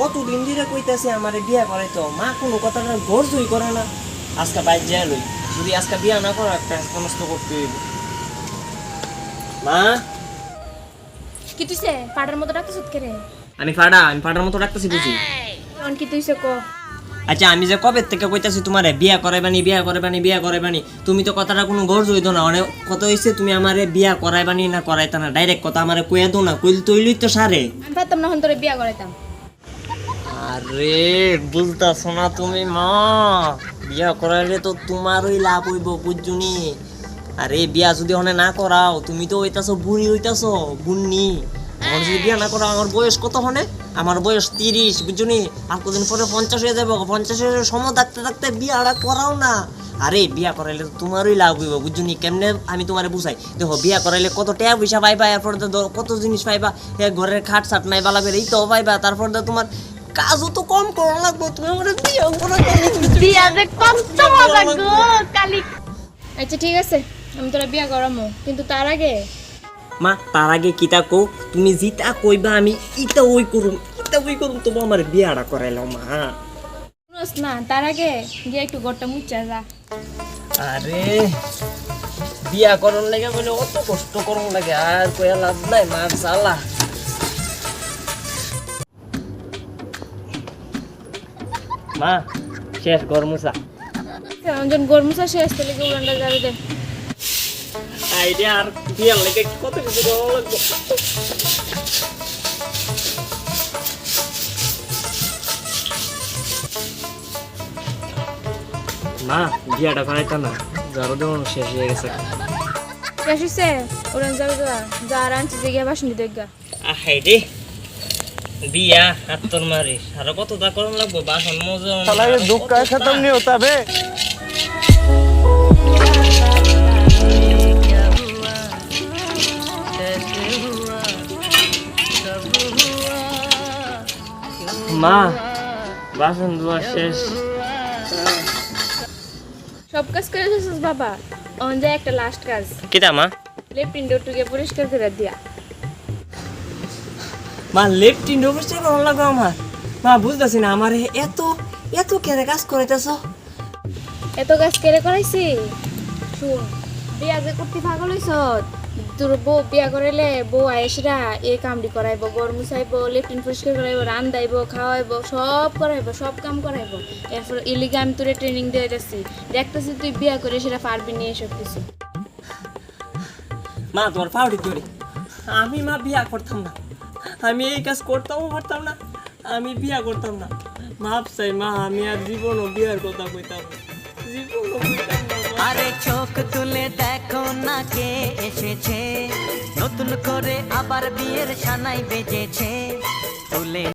কতদিন ধরে কইতাছে আমারে বিয়া করে তো মা কোনো কথাটা গর্জই করে না। আজকে বাইর যায় লই। যদি আজকে বিয়া না করো একটা সমস্ত করতে হইব। মা? কি তুইছে? পাড়ার মতো ডাকতে সুত করে আমি ফাড়া আমি ফাড়ার মতো রাখতেছি বুঝি। অন কি তুইছে ক? আচ্ছা আমি যে কবে থেকে কইতাছি তোমারে বিয়া করাইবানি বিয়া করাইবানি বিয়া করাইবানি তুমি তো কথাটা কোনো গর্জ হইতো না। অনেক কত হইছে তুমি আমারে বিয়া করাইবানি না করাইতা না। ডাইরেক্ট কথা আমারে কইয়া দো না। কইল তৈলই তো সারে। আমি ভাবতাম না হন তোরে বিয়া করাইতাম। আরে বুঝতাছ না তুমি, মা। বিয়া করাইলে তো তোমারই লাভ হইব, বুঝছুনি? আরে, বিয়া যদি হনে না করাও, তুমি তো হইতাছো বুড়ি, হইতাছো, বুন্নি। আমার যদি বিয়া না করাও, আমার বয়স কত হনে আমার বয়স তিরিশ, বুঝছুনি? আর কদিন পরে পঞ্চাশ হয়ে যাব পঞ্চাশের সময় থাকতে থাকতে বিয়াটা করাও না। আরে, বিয়া করাইলে তো তোমারই লাভ হইব, বুঝছুনি? কেমনে আমি তোমারে বুঝাই? দেখো, বিয়া করাইলে কত টাকা পয়সা পাইবা, এরপর তো কত জিনিস পাইবা ঘরের খাট সাট নাই, বালা বের এই তো পাইবা, তারপর তো তোমার কাজও তো কম করা লাগবে তুমি আমার বিয়া করা বিয়া যে কত মজা গো কালি। আচ্ছা ঠিক আছে আমি তোরা বিয়া করামো কিন্তু তার আগে মা তার আগে কিতা কও তুমি জিতা কইবা আমি ইটা ওই করুম ইটা ওই করুম তবু আমার বিয়াটা করাইলাম মা। না তার আগে গিয়ে একটু গোটা মুচ্চা যা। আরে বিয়া করন লাগে বলে অত কষ্ট করন লাগে আর কইয়া লাভ নাই মার সালা মা শেষ গরমুসা। যখন গরমুসা শেষ তাহলে কি উড়ানটা যাবে দে। আইডিয়া আর বিয়ার লাগে কত কিছু করা লাগবে? মা বিয়াটা করাইতা না যারো দেওয়ানো শেষ হয়ে গেছে। শেষ হয়েছে উড়ান যাবে যা যা আর আনছি যে গিয়ে বাসন দিতে গা আহাই রে। বিয়া হাত্তর মারি। আর কত দা করন লাগবো? বাসন মজা শালাকে দুঃখ কা খতম নি হতা মা বাসন ধোয়া শেষ। সব কাজ করে শেষ বাবা। অন যায় একটা লাস্ট কাজ। কিটা মা? লেপিন উইন্ডো পরিষ্কার করে দিয়া। মা লেফট ইন্ড অবশ্যই করন লাগবো আমার। মা বুঝতেছি না আমার এত এত কেনে কাজ করাইতেছ। এত কাজ কেড়ে করাইছি? শুন বিয়া যে করতে পাগল হইছ তোর বউ বিয়া করাইলে বউ আয়েসরা এই কামটি করাইব গরম মুছাইব লেট্রিন পরিষ্কার করাইব রান্দাইব খাওয়াইব সব করাইব সব কাম করাইব। এরপর ইলিগে আমি তোরে ট্রেনিং দিয়ে যাচ্ছি দেখতেছি তুই বিয়া করে সেটা পারবি নিয়ে সব কিছু। মা তোমার পাউডি ধরে আমি মা বিয়া করতাম না। আমি এই কাজ করতামও পারতাম না, আমি বিয়া করতাম না। মাপ চাই মা, আমি আর জীবন ও বিয়ার কথা কইতাম কইতাম আরে চোখ তুলে দেখো না কে এসেছে। নতুন করে আবার বিয়ের সানাই বেজেছে। তুলে